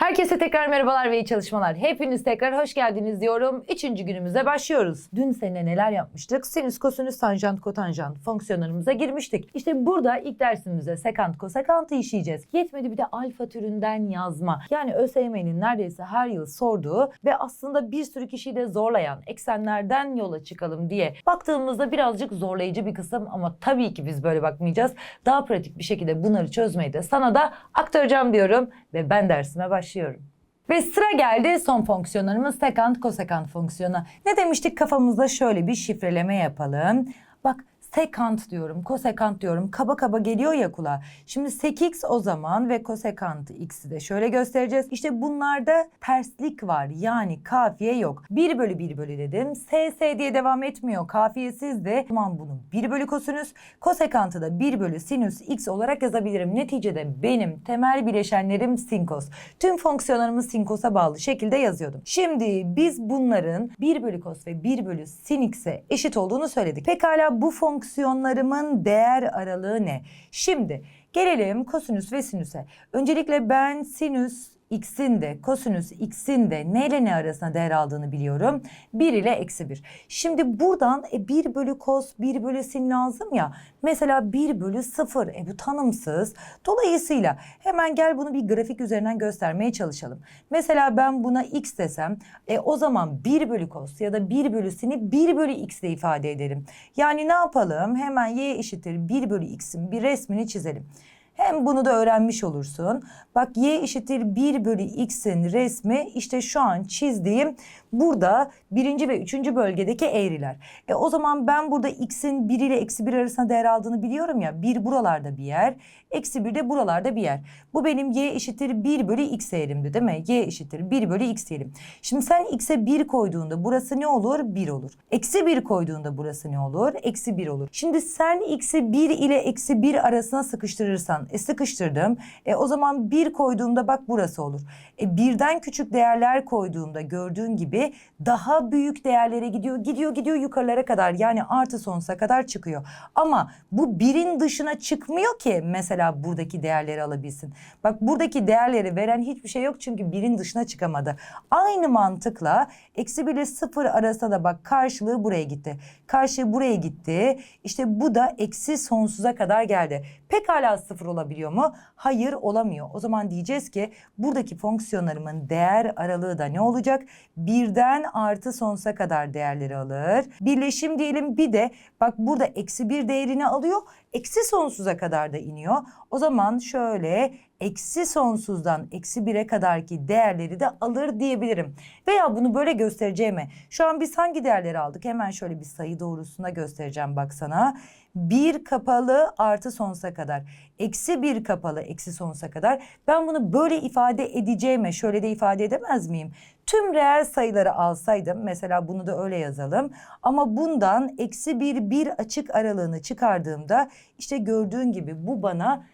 Herkese tekrar merhabalar ve iyi çalışmalar. Hepiniz tekrar hoş geldiniz diyorum. Üçüncü günümüze başlıyoruz. Dün sene neler yapmıştık? Sinüs, kosinüs, tanjant, kotanjant fonksiyonlarımıza girmiştik. İşte burada ilk dersimizde sekant, kosekantı işleyeceğiz. Yetmedi bir de alfa türünden yazma. Yani ÖSYM'nin neredeyse her yıl sorduğu ve aslında bir sürü kişiyi de zorlayan eksenlerden yola çıkalım diye baktığımızda birazcık zorlayıcı bir kısım ama tabii ki biz böyle bakmayacağız. Daha pratik bir şekilde bunları çözmeyi de sana da aktaracağım diyorum ve ben dersime başlıyorum. Ve sıra geldi son fonksiyonlarımız sekant kosekant fonksiyonu. Ne demiştik kafamızda şöyle bir şifreleme yapalım. Bak sekant diyorum, kosekant diyorum. Kaba kaba geliyor ya kulağa. Şimdi sek x o zaman ve kosekant x'i de şöyle göstereceğiz. İşte bunlarda terslik var. Yani kafiye yok. 1 bölü 1 bölü dedim. S, S diye devam etmiyor. Kafiyesiz de. O zaman bunu 1 bölü kosinüs. Kosekantı da 1 bölü sinüs x olarak yazabilirim. Neticede benim temel bileşenlerim sinkos. Tüm fonksiyonlarımı sinkosa bağlı şekilde yazıyordum. Şimdi biz bunların 1 bölü kos ve 1 bölü sin x'e eşit olduğunu söyledik. Pekala bu fonksiyonlarımın değer aralığı ne? Şimdi gelelim kosinüs ve sinüse. Öncelikle ben sinüs x'in de kosinüs x'in de ne ile ne arasında değer aldığını biliyorum. 1 ile eksi 1. Şimdi buradan e, 1 bölü kos 1 bölü sin lazım ya. Mesela 1 bölü 0 e bu tanımsız. Dolayısıyla hemen gel bunu bir grafik üzerinden göstermeye çalışalım. Mesela ben buna x desem e, o zaman 1 bölü kos ya da 1 bölü sini 1 bölü x ile ifade ederim. Yani ne yapalım? Hemen y eşittir 1 bölü x'in bir resmini çizelim. Hem bunu da öğrenmiş olursun. Bak y eşittir 1 bölü x'in resmi işte şu an çizdiğim burada birinci ve üçüncü bölgedeki eğriler. E o zaman ben burada x'in 1 ile eksi 1 arasında değer aldığını biliyorum ya. 1 buralarda bir yer. Eksi 1 de buralarda bir yer. Bu benim y eşittir 1 bölü x eğrimdi değil mi? y eşittir 1 bölü x diyelim. Şimdi sen x'e 1 koyduğunda burası ne olur? 1 olur. Eksi 1 koyduğunda burası ne olur? Eksi 1 olur. Şimdi sen x'i 1 ile eksi 1 arasına sıkıştırırsan e sıkıştırdım. E o zaman 1 koyduğumda bak burası olur. E birden küçük değerler koyduğumda gördüğün gibi daha büyük değerlere gidiyor. Gidiyor gidiyor yukarılara kadar yani artı sonsuza kadar çıkıyor. Ama bu birin dışına çıkmıyor ki mesela buradaki değerleri alabilsin. Bak buradaki değerleri veren hiçbir şey yok çünkü birin dışına çıkamadı. Aynı mantıkla eksi 1 ile 0 arasında da bak karşılığı buraya gitti. Karşı buraya gitti. İşte bu da eksi sonsuza kadar geldi. Pekala sıfır olabiliyor mu? Hayır olamıyor. O zaman diyeceğiz ki buradaki fonksiyonlarımın değer aralığı da ne olacak? Birden artı sonsuza kadar değerleri alır. Birleşim diyelim bir de bak burada eksi bir değerini alıyor. Eksi sonsuza kadar da iniyor. O zaman şöyle eksi sonsuzdan eksi bire kadarki değerleri de alır diyebilirim. Veya bunu böyle göstereceğime şu an biz hangi değerleri aldık? Hemen şöyle bir sayı doğrusunda göstereceğim baksana. Bir kapalı artı sonsuza kadar. Eksi bir kapalı eksi sonsuza kadar. Ben bunu böyle ifade edeceğime şöyle de ifade edemez miyim? Tüm reel sayıları alsaydım mesela bunu da öyle yazalım. Ama bundan eksi bir bir açık aralığını çıkardığımda işte gördüğün gibi bu bana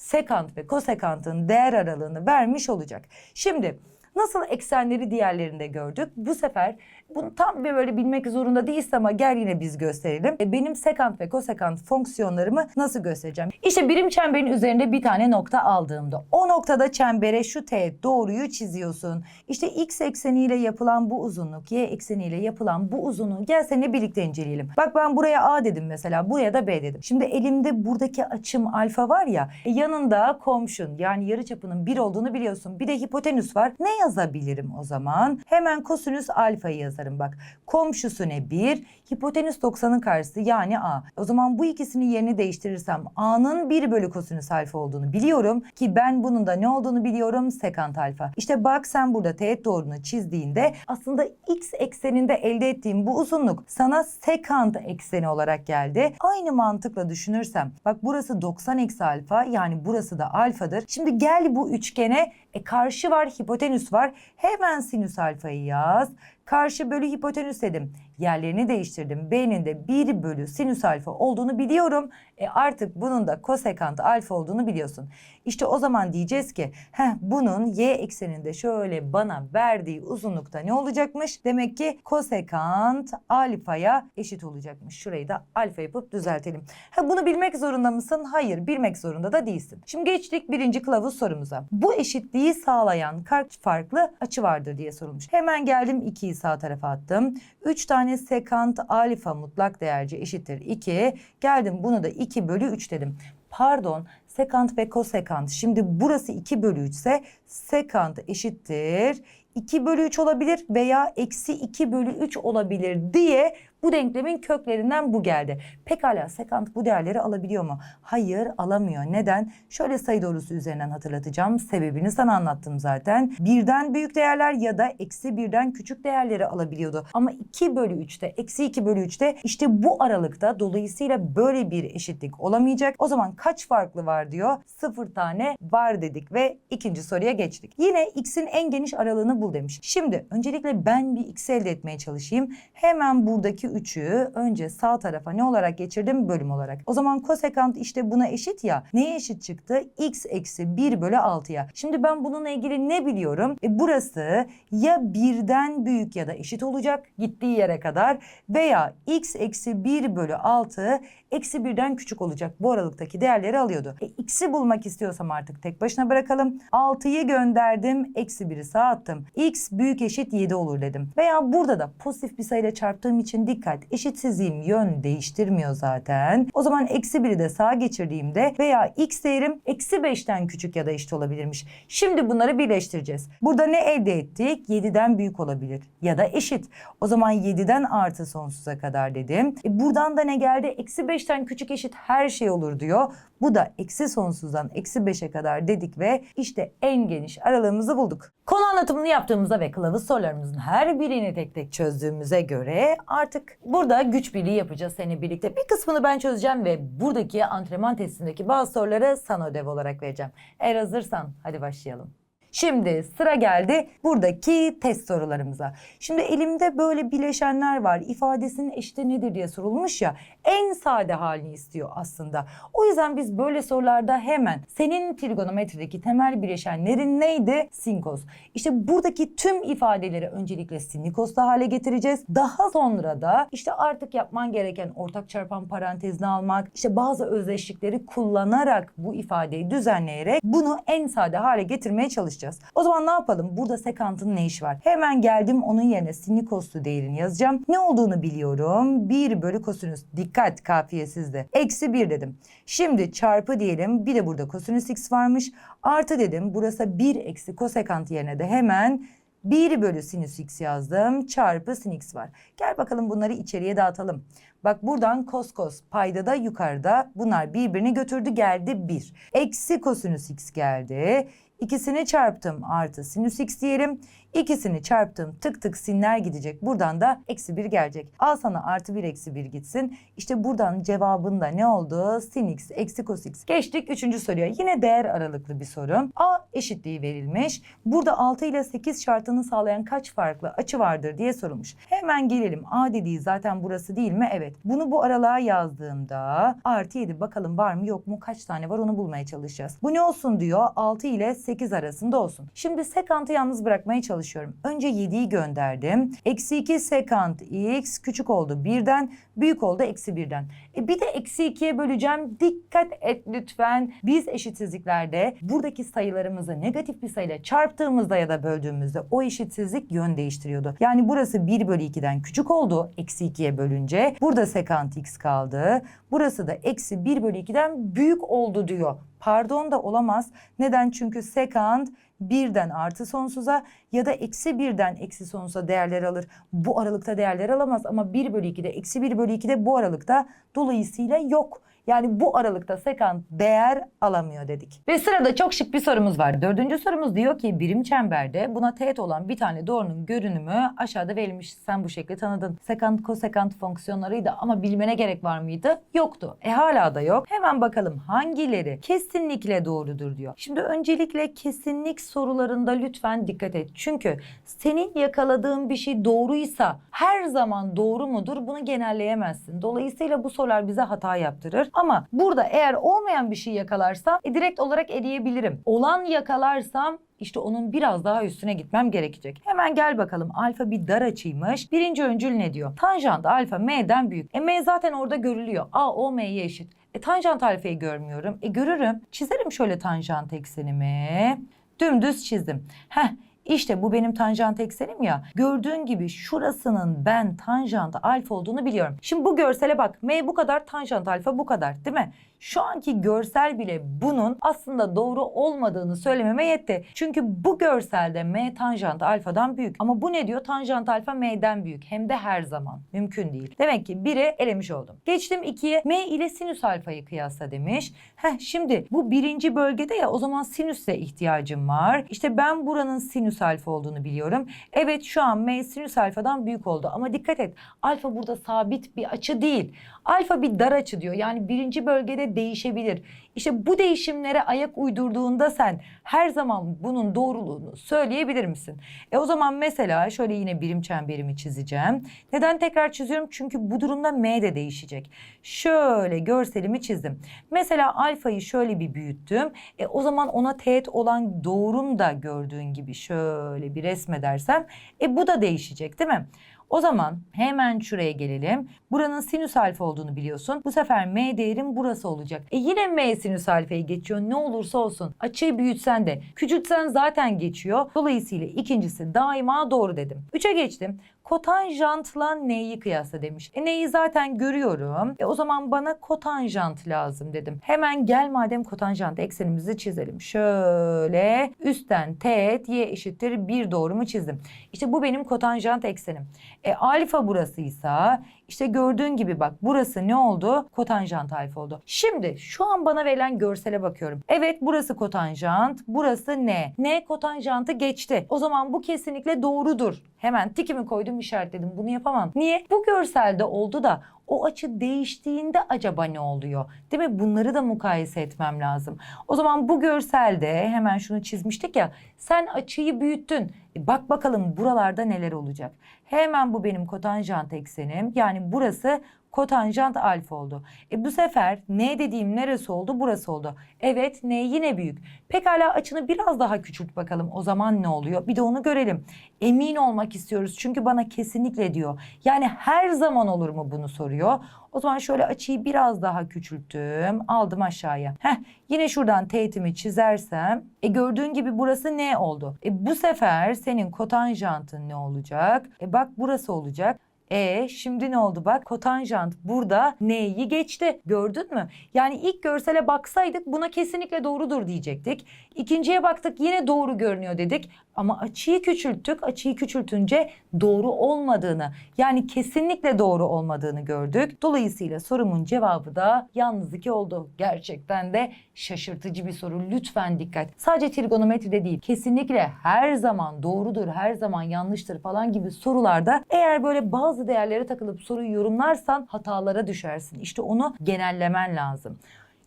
sekant ve kosekantın değer aralığını vermiş olacak. Şimdi nasıl eksenleri diğerlerinde gördük? Bu sefer bunu tam bir böyle bilmek zorunda değilsin ama gel yine biz gösterelim. E, Benim sekant ve kosekant fonksiyonlarımı nasıl göstereceğim? İşte birim çemberin üzerinde bir tane nokta aldığımda o noktada çembere şu teğet doğruyu çiziyorsun. İşte x ekseniyle yapılan bu uzunluk, y ekseniyle yapılan bu uzunluğu gel seninle birlikte inceleyelim. Bak ben buraya a dedim mesela, buraya da b dedim. Şimdi elimde buradaki açım alfa var ya, e, yanında komşun yani yarıçapının 1 olduğunu biliyorsun. Bir de hipotenüs var. Ne yazabilirim o zaman? Hemen kosinüs alfayı yazarım bak. Komşusu ne? 1. Hipotenüs 90'ın karşısı yani a. O zaman bu ikisini yerini değiştirirsem a'nın 1 bölü kosinüs alfa olduğunu biliyorum. Ki ben bunun da ne olduğunu biliyorum? Sekant alfa. İşte bak sen burada teğet doğrunu çizdiğinde aslında x ekseninde elde ettiğim bu uzunluk sana sekant ekseni olarak geldi. Aynı mantıkla düşünürsem bak burası 90 eksi alfa yani burası da alfadır. Şimdi gel bu üçgene e karşı var hipotenüs var. Hemen sinüs alfayı yaz. Karşı bölü hipotenüs dedim. Yerlerini değiştirdim. B'nin de 1 bölü sinüs alfa olduğunu biliyorum. E artık bunun da kosekant alfa olduğunu biliyorsun. İşte o zaman diyeceğiz ki heh, bunun y ekseninde şöyle bana verdiği uzunlukta ne olacakmış? Demek ki kosekant alfaya eşit olacakmış. Şurayı da alfa yapıp düzeltelim. Ha, bunu bilmek zorunda mısın? Hayır bilmek zorunda da değilsin. Şimdi geçtik birinci kılavuz sorumuza. Bu eşitliği sağlayan kaç farklı açı vardır diye sorulmuş. Hemen geldim 2'yi sağ tarafa attım. 3 tane sekant alfa mutlak değerci eşittir 2. Geldim bunu da 2 bölü 3 dedim. Pardon sekant ve kosekant. Şimdi burası 2 bölü 3 ise sekant eşittir 2 bölü 3 olabilir veya eksi 2 bölü 3 olabilir diye bu denklemin köklerinden bu geldi. Pekala sekant bu değerleri alabiliyor mu? Hayır alamıyor. Neden? Şöyle sayı doğrusu üzerinden hatırlatacağım. Sebebini sana anlattım zaten. Birden büyük değerler ya da eksi birden küçük değerleri alabiliyordu. Ama 2 bölü 3'te eksi 2 bölü 3'te işte bu aralıkta dolayısıyla böyle bir eşitlik olamayacak. O zaman kaç farklı var diyor. Sıfır tane var dedik ve ikinci soruya geçtik. Yine x'in en geniş aralığını bul demiş. Şimdi öncelikle ben bir x elde etmeye çalışayım. Hemen buradaki 3'ü önce sağ tarafa ne olarak geçirdim? Bölüm olarak. O zaman kosekant işte buna eşit ya. Neye eşit çıktı? x eksi 1 bölü 6'ya. Şimdi ben bununla ilgili ne biliyorum? E burası ya birden büyük ya da eşit olacak gittiği yere kadar veya x eksi 1 bölü 6 eksi birden küçük olacak. Bu aralıktaki değerleri alıyordu. E, x'i bulmak istiyorsam artık tek başına bırakalım. 6'yı gönderdim. Eksi 1'i sağ attım. x büyük eşit 7 olur dedim. Veya burada da pozitif bir sayıyla çarptığım için dikkat. Eşitsizliğim yön değiştirmiyor zaten. O zaman eksi 1'i de sağa geçirdiğimde veya x değerim eksi 5'ten küçük ya da eşit olabilirmiş. Şimdi bunları birleştireceğiz. Burada ne elde ettik? 7'den büyük olabilir ya da eşit. O zaman 7'den artı sonsuza kadar dedim. E buradan da ne geldi? Eksi 5'ten küçük eşit her şey olur diyor. Bu da eksi sonsuzdan eksi 5'e kadar dedik ve işte en geniş aralığımızı bulduk. Konu anlatımını yaptığımızda ve kılavuz sorularımızın her birini tek tek çözdüğümüze göre artık burada güç birliği yapacağız seninle birlikte. Bir kısmını ben çözeceğim ve buradaki antrenman testindeki bazı soruları sana ödev olarak vereceğim. Eğer hazırsan hadi başlayalım. Şimdi sıra geldi buradaki test sorularımıza. Şimdi elimde böyle bileşenler var. İfadesinin eşiti nedir diye sorulmuş ya. En sade halini istiyor aslında. O yüzden biz böyle sorularda hemen senin trigonometrideki temel bileşenlerin neydi? Sinkos. İşte buradaki tüm ifadeleri öncelikle sinikoslu hale getireceğiz. Daha sonra da işte artık yapman gereken ortak çarpan parantezini almak, işte bazı özdeşlikleri kullanarak bu ifadeyi düzenleyerek bunu en sade hale getirmeye çalışacağız. O zaman ne yapalım? Burada sekantın ne işi var? Hemen geldim onun yerine sinikoslu değerini yazacağım. Ne olduğunu biliyorum. 1 bölü kosinüs. Dikkat kafiye sizde. Eksi 1 dedim. Şimdi çarpı diyelim. Bir de burada kosinüs x varmış. Artı dedim. Burası 1 eksi kosekant yerine de hemen 1 bölü sinüs x yazdım. Çarpı sin x var. Gel bakalım bunları içeriye dağıtalım. Bak buradan kos kos payda da yukarıda bunlar birbirini götürdü geldi 1. Eksi kosinüs x geldi. İkisini çarptım artı sinüs x diyelim. İkisini çarptım tık tık sinler gidecek. Buradan da eksi 1 gelecek. Al sana artı 1 eksi 1 gitsin. İşte buradan cevabın da ne oldu? Sin x eksi cos x. Geçtik üçüncü soruya. Yine değer aralıklı bir soru. A eşitliği verilmiş. Burada 6 ile 8 şartını sağlayan kaç farklı açı vardır diye sorulmuş. Hemen gelelim. A dediği zaten burası değil mi? Evet. Bunu bu aralığa yazdığımda artı 7 bakalım var mı yok mu kaç tane var onu bulmaya çalışacağız. Bu ne olsun diyor? 6 ile 8 arasında olsun. Şimdi sekantı yalnız bırakmaya çalışıyorum. Önce 7'yi gönderdim. Eksi 2 sekant x küçük oldu birden büyük oldu eksi birden. E bir de eksi 2'ye böleceğim. Dikkat et lütfen. Biz eşitsizliklerde buradaki sayılarımızı negatif bir sayıyla çarptığımızda ya da böldüğümüzde o eşitsizlik yön değiştiriyordu. Yani burası 1 bölü 2'den küçük oldu eksi 2'ye bölünce. Burada sekant x kaldı. Burası da eksi 1 bölü 2'den büyük oldu diyor. Pardon da olamaz. Neden? Çünkü sekant birden artı sonsuza ya da eksi birden eksi sonsuza değerler alır. Bu aralıkta değerler alamaz ama 1 bölü 2'de eksi 1 bölü 2'de bu aralıkta dolayısıyla yok. Yani bu aralıkta sekant değer alamıyor dedik. Ve sırada çok şık bir sorumuz var. Dördüncü sorumuz diyor ki birim çemberde buna teğet olan bir tane doğrunun görünümü aşağıda verilmiş. Sen bu şekli tanıdın. Sekant kosekant fonksiyonlarıydı ama bilmene gerek var mıydı? Yoktu. E hala da yok. Hemen bakalım hangileri kesinlikle doğrudur diyor. Şimdi öncelikle kesinlik sorularında lütfen dikkat et. Çünkü senin yakaladığın bir şey doğruysa her zaman doğru mudur bunu genelleyemezsin. Dolayısıyla bu sorular bize hata yaptırır. Ama burada eğer olmayan bir şey yakalarsam e, direkt olarak eleyebilirim. Olan yakalarsam işte onun biraz daha üstüne gitmem gerekecek. Hemen gel bakalım. Alfa bir dar açıymış. Birinci öncül ne diyor? Tanjant alfa m'den büyük. E m zaten orada görülüyor. A o m'ye eşit. E tanjant alfayı görmüyorum. E görürüm. Çizerim şöyle tanjant eksenimi. Dümdüz çizdim. Heh işte bu benim tanjant eksenim ya. Gördüğün gibi şurasının ben tanjant alfa olduğunu biliyorum. Şimdi bu görsele bak. M bu kadar tanjant alfa bu kadar değil mi? Şu anki görsel bile bunun aslında doğru olmadığını söylememe yetti. Çünkü bu görselde M tanjant alfadan büyük. Ama bu ne diyor? Tanjant alfa M'den büyük. Hem de her zaman. Mümkün değil. Demek ki biri elemiş oldum. Geçtim ikiye. M ile sinüs alfayı kıyasla demiş. Heh şimdi bu birinci bölgede ya o zaman sinüse ihtiyacım var. İşte ben buranın sinüs alfa olduğunu biliyorum. Evet şu an M sinüs alfadan büyük oldu. Ama dikkat et. Alfa burada sabit bir açı değil. Alfa bir dar açı diyor. Yani birinci bölgede değişebilir. İşte bu değişimlere ayak uydurduğunda sen her zaman bunun doğruluğunu söyleyebilir misin? E o zaman mesela şöyle yine birim çemberimi çizeceğim. Neden tekrar çiziyorum? Çünkü bu durumda M de değişecek. Şöyle görselimi çizdim. Mesela alfayı şöyle bir büyüttüm. E o zaman ona teğet olan doğrum da gördüğün gibi şöyle bir resmedersem e bu da değişecek değil mi? O zaman hemen şuraya gelelim. Buranın sinüs alfa olduğunu biliyorsun. Bu sefer m değerim burası olacak. E yine m sinüs alfayı geçiyor ne olursa olsun. Açıyı büyütsen de küçültsen zaten geçiyor. Dolayısıyla ikincisi daima doğru dedim. Üçe geçtim. Kotanjantla neyi kıyasla demiş. E neyi zaten görüyorum. E o zaman bana kotanjant lazım dedim. Hemen gel madem kotanjant eksenimizi çizelim. Şöyle üstten teğet y eşittir bir doğrumu çizdim. İşte bu benim kotanjant eksenim. E alfa burasıysa işte gördüğün gibi bak burası ne oldu? Kotanjant alfa oldu. Şimdi şu an bana verilen görsele bakıyorum. Evet burası kotanjant, burası ne? Ne kotanjantı geçti. O zaman bu kesinlikle doğrudur. Hemen tikimi koydum işaretledim. Bunu yapamam. Niye? Bu görselde oldu da o açı değiştiğinde acaba ne oluyor? Değil mi? Bunları da mukayese etmem lazım. O zaman bu görselde hemen şunu çizmiştik ya. Sen açıyı büyüttün. E bak bakalım buralarda neler olacak. Hemen bu benim kotanjant eksenim. Yani burası kotanjant alfa oldu. E bu sefer n dediğim neresi oldu? Burası oldu. Evet n yine büyük. Pekala açını biraz daha küçült bakalım. O zaman ne oluyor? Bir de onu görelim. Emin olmak istiyoruz. Çünkü bana kesinlikle diyor. Yani her zaman olur mu bunu soruyor. O zaman şöyle açıyı biraz daha küçülttüm. Aldım aşağıya. Heh, yine şuradan teğetimi çizersem. E gördüğün gibi burası ne oldu? E bu sefer senin kotanjantın ne olacak? E bak burası olacak. E şimdi ne oldu bak kotanjant burada neyi geçti gördün mü? Yani ilk görsele baksaydık buna kesinlikle doğrudur diyecektik. İkinciye baktık yine doğru görünüyor dedik ama açıyı küçülttük. Açıyı küçültünce doğru olmadığını yani kesinlikle doğru olmadığını gördük. Dolayısıyla sorumun cevabı da yalnız iki oldu. Gerçekten de şaşırtıcı bir soru. Lütfen dikkat. Sadece trigonometride değil kesinlikle her zaman doğrudur, her zaman yanlıştır falan gibi sorularda eğer böyle bazı değerlere takılıp soruyu yorumlarsan hatalara düşersin. İşte onu genellemen lazım.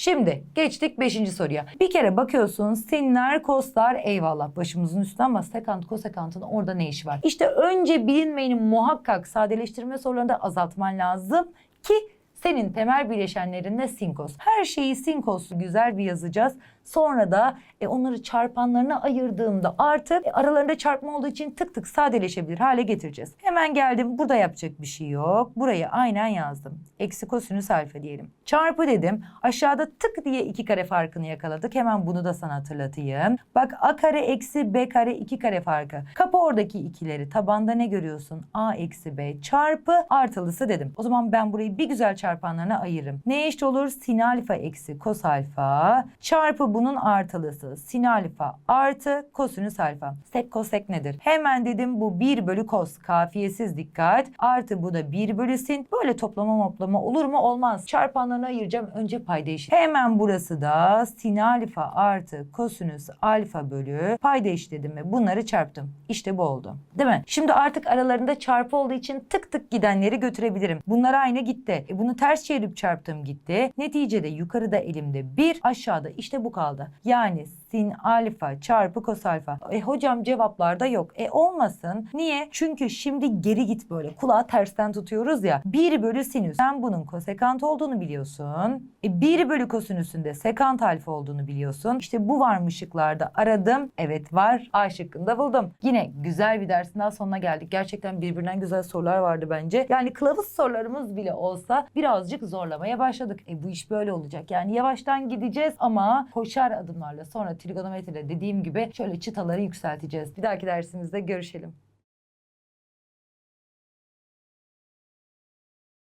Şimdi geçtik 5. soruya. Bir kere bakıyorsun sinler, koslar eyvallah başımızın üstüne ama sekant, kosekantın orada ne işi var? İşte önce bilinmeyeni muhakkak sadeleştirme sorularında azaltman lazım ki senin temel bileşenlerinde sinkos. Her şeyi sinkoslu güzel bir yazacağız. Sonra da e, onları çarpanlarına ayırdığımda artık e, aralarında çarpma olduğu için tık tık sadeleşebilir hale getireceğiz. Hemen geldim. Burada yapacak bir şey yok. Burayı aynen yazdım. Eksi kosinüs alfa diyelim. Çarpı dedim. Aşağıda tık diye iki kare farkını yakaladık. Hemen bunu da sana hatırlatayım. Bak a kare eksi b kare iki kare farkı. Kapı oradaki ikileri. Tabanda ne görüyorsun? a eksi b çarpı artılısı dedim. O zaman ben burayı bir güzel çarpanlarına ayırırım. Ne eşit olur? Sin alfa eksi kos alfa çarpı bunun artılısı sin alfa artı kosinüs alfa. Sek kosek nedir? Hemen dedim bu 1 bölü kos kafiyesiz dikkat artı bu da 1 bölü sin. Böyle toplama moplama olur mu? Olmaz. Çarpanlarına ayıracağım. Önce payda eşit. Hemen burası da sin alfa artı kosinüs alfa bölü payda eşitledim ve bunları çarptım. İşte bu oldu. Değil mi? Şimdi artık aralarında çarpı olduğu için tık tık gidenleri götürebilirim. Bunlar aynı gitti. E bunu ters çevirip çarptım gitti. Neticede yukarıda elimde 1 aşağıda işte bu kaldı. Yani sin alfa çarpı kos alfa. E hocam cevaplarda yok. E olmasın. Niye? Çünkü şimdi geri git böyle. Kulağı tersten tutuyoruz ya. 1 bölü sinüs. Sen bunun kosekant olduğunu biliyorsun. E 1 bölü kosinüsün de sekant alfa olduğunu biliyorsun. İşte bu varmış şıklarda aradım. Evet var. A şıkkında buldum. Yine güzel bir dersin daha sonuna geldik. Gerçekten birbirinden güzel sorular vardı bence. Yani kılavuz sorularımız bile olsa birazcık zorlamaya başladık. E bu iş böyle olacak. Yani yavaştan gideceğiz ama koşar adımlarla sonra trigonometride dediğim gibi şöyle çıtaları yükselteceğiz. Bir dahaki dersimizde görüşelim.